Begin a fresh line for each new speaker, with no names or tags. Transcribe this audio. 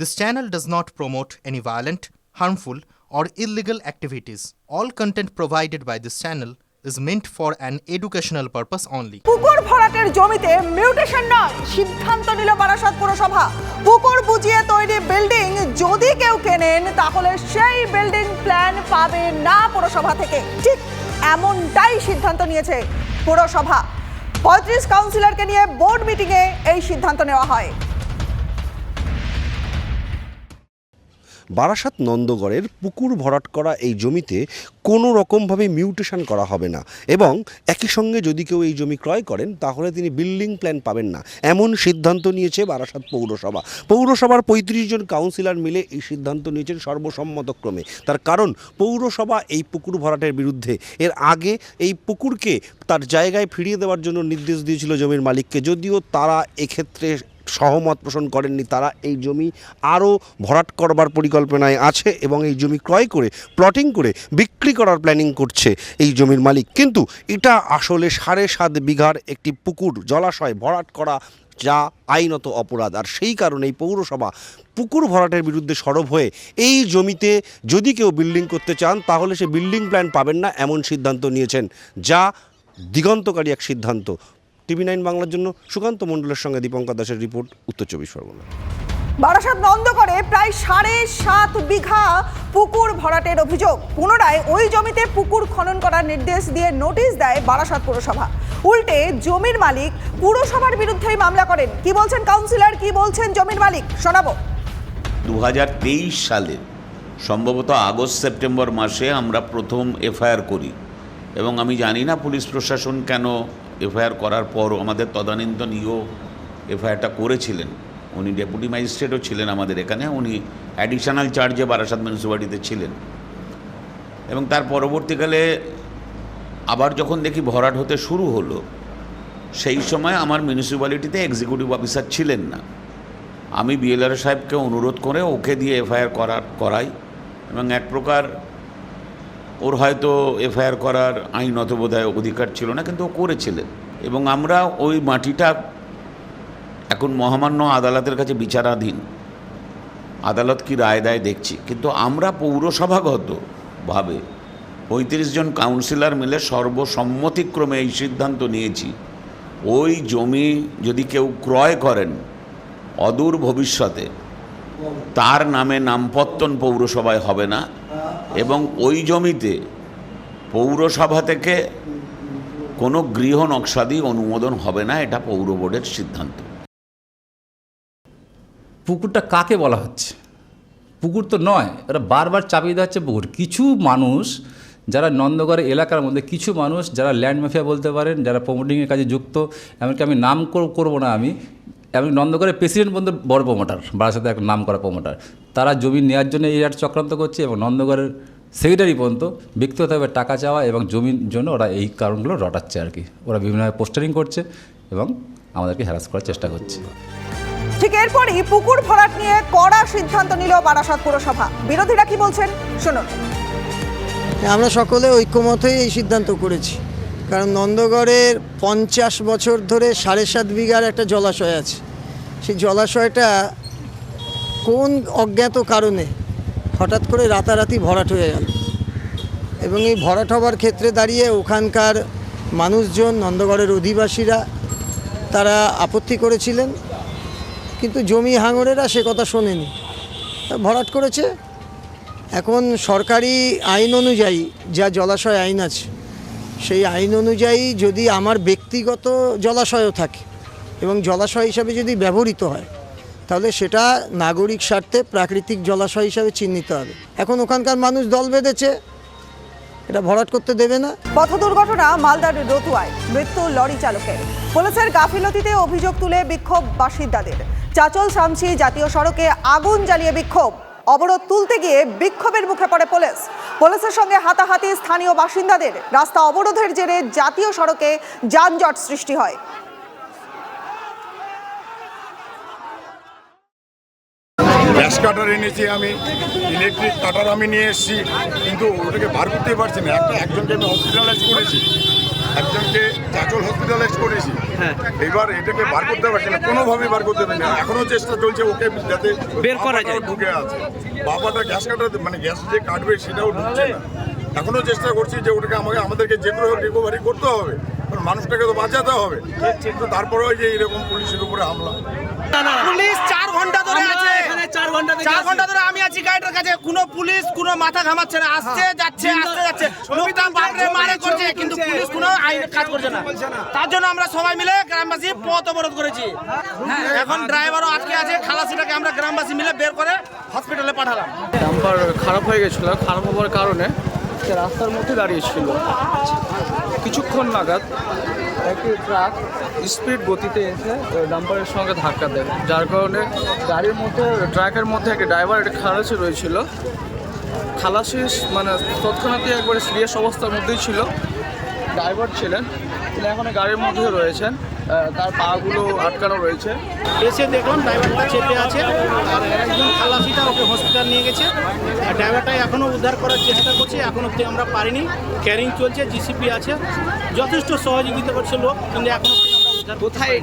This channel does not promote any violent, harmful, or illegal activities. All content provided by this channel is meant for an educational purpose only.
পুকুর ভরাটের জমিতে mutation নয় সিদ্ধান্ত নিল বারাসত পুরসভা পুকুর বুঝিয়ে তৈরি বিল্ডিং যদি কেউ কেনেন তাহলে সেই বিল্ডিং প্ল্যান পাবে না পুরসভা থেকে ঠিক এমনটাই সিদ্ধান্ত নিয়েছে পুরসভা পঁয়ত্রিশ কাউন্সিলরকে নিয়ে বোর্ড মিটিংয়ে এই সিদ্ধান্ত নেওয়া হয়
বারাসাত নন্দগড়ের পুকুর ভরাট করা এই জমিতে কোনো রকমভাবে মিউটেশন করা হবে না এবং একই সঙ্গে যদি কেউ এই জমি ক্রয় করেন, তাহলে তিনি বিল্ডিং প্ল্যান পাবেন না। এমন সিদ্ধান্ত নিয়েছে বারাসাত পৌরসভা। পৌরসভার পঁয়ত্রিশ জন কাউন্সিলর মিলে এই সিদ্ধান্ত নিয়েছেন সর্বসম্মতক্রমে তার কারণ, পৌরসভা এই পুকুর ভরাটের বিরুদ্ধে। এর আগে এই পুকুরকে তার জায়গায় ফিরিয়ে দেওয়ার জন্য নির্দেশ দিয়েছিল জমির মালিককে। যদিও তারা এক্ষেত্রে সহমত পোষণ করেননি তারা। এই জমি আরও ভরাট করবার পরিকল্পনায় আছে এবং এই জমি ক্রয় করে প্লটিং করে বিক্রি করার প্ল্যানিং করছে এই জমির মালিক। কিন্তু এটা আসলে সাড়ে সাত বিঘার একটি পুকুর, জলাশয় ভরাট করা যা আইনত অপরাধ। আর সেই কারণেই পৌরসভা পুকুর ভরাটের বিরুদ্ধে সরব হয়ে এই জমিতে যদি কেউ বিল্ডিং করতে চান, তাহলে সে বিল্ডিং প্ল্যান পাবেন না, এমন সিদ্ধান্ত নিয়েছেন যা দিগন্তকারী এক সিদ্ধান্ত। টিভি নাইন বাংলার জন্য সুকান্ত মণ্ডলের সঙ্গে দীপঙ্কর দাসের রিপোর্ট উত্তর চব্বিশ পরগনা।
বারাসাত নন্দগড়ে প্রায় সাড়ে সাত বিঘা পুকুর ভরাটের অভিযোগ। পুনরায় ওই জমিতে পুকুর খনন করার নির্দেশ দিয়ে নোটিশ দেয় বারাসাত পুরসভা। উল্টে জমির মালিক পুরসভার বিরুদ্ধেই মামলা করেন। কি বলছেন কাউন্সিলর? কি বলছেন জমির মালিক? শোনাবো।
দু সালে সম্ভবত আগস্ট সেপ্টেম্বর মাসে আমরা প্রথম এফআইআর করি। এবং আমি জানি না পুলিশ প্রশাসন কেন এফআইআর করার পরও আমাদের তদানীন্তন ইও এফআইআরটা করেছিলেন। উনি ডেপুটি ম্যাজিস্ট্রেটও ছিলেন আমাদের এখানে, উনি অ্যাডিশনাল চার্জে বারাসাত মিউনিসিপ্যালিটিতে ছিলেন। এবং তার পরবর্তীকালে আবার যখন দেখি ভরাট হতে শুরু হলো, সেই সময় আমার মিউনিসিপ্যালিটিতে এক্সিকিউটিভ অফিসার ছিলেন না। আমি বিএলআর সাহেবকে অনুরোধ করে ওকে দিয়ে এফআইআর করার করাই। এবং এক প্রকার ওর হয়তো এফআইআর করার আইনত বোধহয় অধিকার ছিল না, কিন্তু ও করেছিলেন। এবং আমরা ওই মাটিটা এখন মহামান্য আদালতের কাছে বিচারাধীন। আদালত কি রায় দেয় দেখছি। কিন্তু আমরা পৌরসভাগতভাবে পঁয়ত্রিশ জন কাউন্সিলর মিলে সর্বসম্মতিক্রমে এই সিদ্ধান্ত নিয়েছি। ওই জমি যদি কেউ ক্রয় করেন, অদূর ভবিষ্যতে তার নামে নামপত্তন পৌরসভায় হবে না। এবং ওই জমিতে পৌরসভা থেকে কোনো গৃহ নকশাদি অনুমোদন হবে না, এটা পৌর বোর্ডের সিদ্ধান্ত।
পুকুরটা কাকে বলা হচ্ছে? পুকুর তো নয় এটা বারবার চাপিয়ে দেওয়া হচ্ছে পুকুর। কিছু মানুষ যারা নন্দগড় এলাকার মধ্যে, কিছু মানুষ যারা ল্যান্ড মাফিয়া বলতে পারেন, যারা প্রমোটিংয়ের কাজে যুক্ত, এমনকি আমি নাম কর- করব না আমি এমন নন্দগড়ের প্রেসিডেন্ট পর্যন্ত বড় প্রমোটার বারাসাতে এক নাম করা প্রমোটার। তারা জমি নেওয়ার জন্য এই একটা চক্রান্ত করছে এবং নন্দগড়ের সেক্রেটারি পর্যন্ত ব্যক্তিগতভাবে টাকা চাওয়া এবং জমির জন্য ওরা এই কারণগুলো রটাচ্ছে আর কি। ওরা বিভিন্নভাবে পোস্টারিং করছে এবং আমাদেরকে হ্যারাস করার চেষ্টা করছে।
ঠিক এরপরই পুকুর ভরাট নিয়ে কড়া সিদ্ধান্ত নিল বারাসাত পুরসভা। বিরোধীরা কি বলছেন? শুনুন।
আমরা সকলে ঐক্যমতই এই সিদ্ধান্ত করেছি। কারণ নন্দগড়ের পঞ্চাশ বছর ধরে সাড়ে সাত বিঘার একটা জলাশয় আছে। সেই জলাশয়টা কোন অজ্ঞাত কারণে হঠাৎ করে রাতারাতি ভরাট হয়ে গেল? এবং এই ভরাট হবার ক্ষেত্রে দাঁড়িয়ে ওখানকার মানুষজন, নন্দগড়ের অধিবাসীরা, তারা আপত্তি করেছিলেন। কিন্তু জমি হাঙরেরা সে কথা শোনেনি। ভরাট করেছে? এখন সরকারি আইন অনুযায়ী যা জলাশয় আইন আছে সেই আইন অনুযায়ী যদি আমার ব্যক্তিগত জলাশয়ও থাকে এবং জলাশয় হিসাবে যদি ব্যবহৃত হয়, তাহলে সেটা নাগরিক স্বার্থে প্রাকৃতিক জলাশয় হিসাবে চিহ্নিত হবে। এখন ওখানকার মানুষ দল বেঁধেছে, এটা ভরাট করতে দেবে না।
পথ দুর্ঘটনা মালদার রতুয়ায়, মৃত্যু লরি চালকের। পুলিশের গাফিলতিতে অভিযোগ তুলে বিক্ষোভ বাসিন্দাদের চাচল শামসি জাতীয় সড়কে আগুন জ্বালিয়ে বিক্ষোভ। অবরোধ তুলতে গিয়ে বিক্ষোভের মুখে পড়ে পুলিশ। পুলিশের সঙ্গে হাতাহাতি স্থানীয় বাসিন্দাদের রাস্তা অবরোধের জেরে জাতীয় সড়কে যানজট সৃষ্টি হয়।
গ্যাস কাটার এনেছি আমি, ইলেকট্রিক কাটার আমি নিয়ে এসেছি, কিন্তু ওটাকে বার করতেই পারছি না। একটা, একজনকে আমি হসপিটালাইজ করেছি, একজনকে চাচল হসপিটালাইজ করেছি। এবার এটাকে বার করতে পারছে না কোনোভাবে বার করতে পারছে না। এখনও চেষ্টা চলছে ওকে যাতে বের করা যায়। ঢুকে আছে। বাবাটা গ্যাস কাটার মানে গ্যাস যে কাটবে সেটাও ঢুকছে না। এখনও চেষ্টা করছি যে ওটাকে আমাকে আমাদেরকে যে কোনো রিকভারি করতে হবে। মানুষটাকে তো বাঁচাতে হবে। কিন্তু ওই যে এরকম পুলিশের উপরে হামলা।
পুলিশ চার ঘণ্টা ধরে আছে।
চার ঘণ্টা
চার ঘণ্টা ধরে আমি আছি গাড়িটার কাছে। কোনো পুলিশ কোনো মাথা ঘামাচ্ছে না। আসছে যাচ্ছে আসছে যাচ্ছে। লোকটা বাপরে মারে করছে কিন্তু পুলিশ কোনো আইন কাজ করছে না। তার জন্য আমরা সবাই মিলে গ্রামবাসী পথ অবরোধ করেছি। এখন ড্রাইভারও আজকে আছে। খালাসিটাকে আমরা গ্রামবাসী মিলে বের করে হসপিটালে পাঠালাম।
ডাম্পার খারাপ হয়ে গেছিল। খারাপ হওয়ার কারণে রাস্তার মধ্যে দাঁড়িয়েছিল কিছুক্ষণ নাগাদ একটি ট্রাক স্পিড গতিতে এসে ডাম্পারের সঙ্গে ধাক্কা দেয়, যার কারণে গাড়ির মধ্যে, ট্রাকের মধ্যে একটি ড্রাইভার, একটা খালাসি রয়েছিল। খালাসি মানে তৎক্ষণাৎই একবারে সিরিয়াস অবস্থার মধ্যেই ছিল। ড্রাইভার ছিলেন, তিনি এখন গাড়ির মধ্যে রয়েছেন। তার পাগুলো আটকানো রয়েছে।
এসে দেখলাম ড্রাইভারটা চেপে আছে আর একজন খালাসিটা ওকে হসপিটাল নিয়ে গেছে। আর ড্রাইভারটা এখনও উদ্ধার করার চেষ্টা করছে এখন অব্দি আমরা পারিনি। ক্যারিং চলছে জিসিপি আছে। যথেষ্ট সহযোগিতা করছে লোক কিন্তু এখন অব্দি আমরা উদ্ধার কোথায়